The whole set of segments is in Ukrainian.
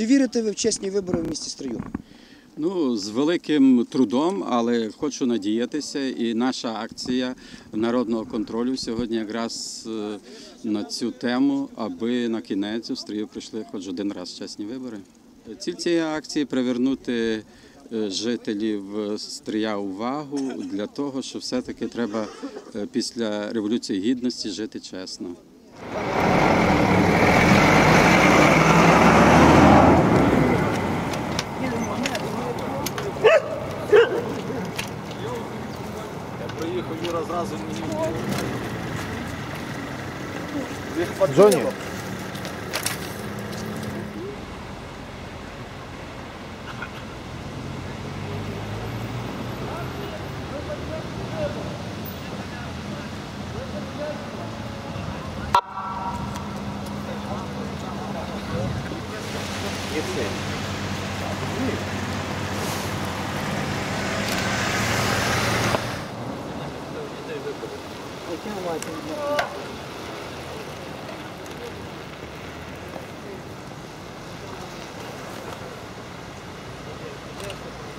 Чи вірите ви в чесні вибори в місті Стрию? Ну, з великим трудом, але хочу надіятися. І наша акція народного контролю сьогодні якраз е, на цю тему, аби на кінець у стрію прийшли хоч один раз чесні вибори. Ціль цієї акції привернути е, жителів стрия увагу для того, що все-таки треба е, після революції гідності жити чесно. Приїхав Юра зразу мені. Джоні,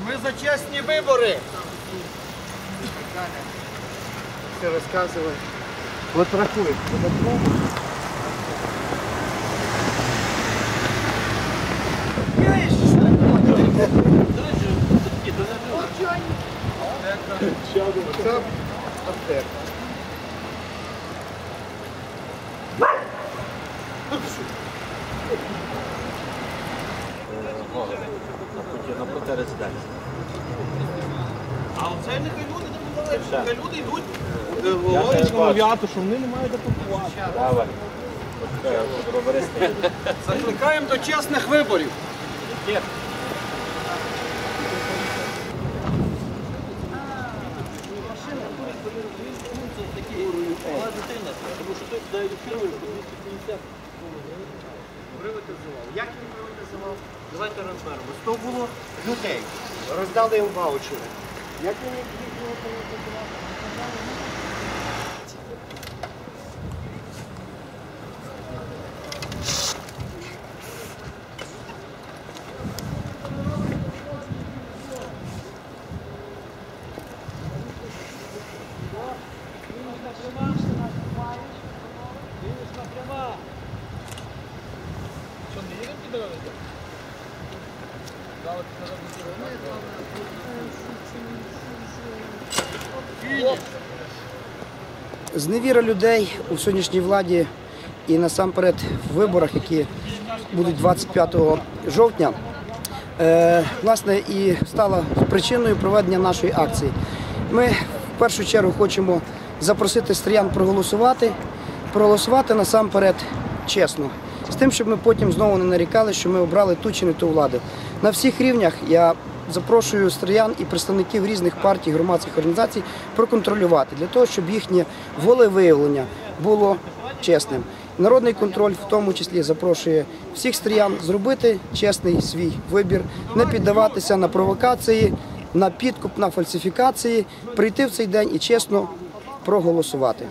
Ми за чесні вибори. все розказували. От рахуй. Це аптека. Напроти резиденції. А оце нехай люди допомагають. Нехай люди йдуть. Говорять мов'яту, що вони не мають допомагати. Давай. Закликаємо до чесних виборів. Як він приватизував? Давайте розберемо. 100 було людей. Роздали їм ваучери. Як він їх Зневіра людей у сьогоднішній владі і насамперед в виборах, які будуть 25 жовтня, е, власне, і стала причиною проведення нашої акції. Ми в першу чергу хочемо запросити стріян проголосувати, проголосувати насамперед чесно. З тим, щоб ми потім знову не нарікали, що ми обрали ту чи не ту владу. На всіх рівнях я запрошую стріян і представників різних партій, громадських організацій проконтролювати для того, щоб їхнє волевиявлення було чесним. Народний контроль в тому числі запрошує всіх стріян зробити чесний свій вибір, не піддаватися на провокації, на підкуп, на фальсифікації, прийти в цей день і чесно проголосувати.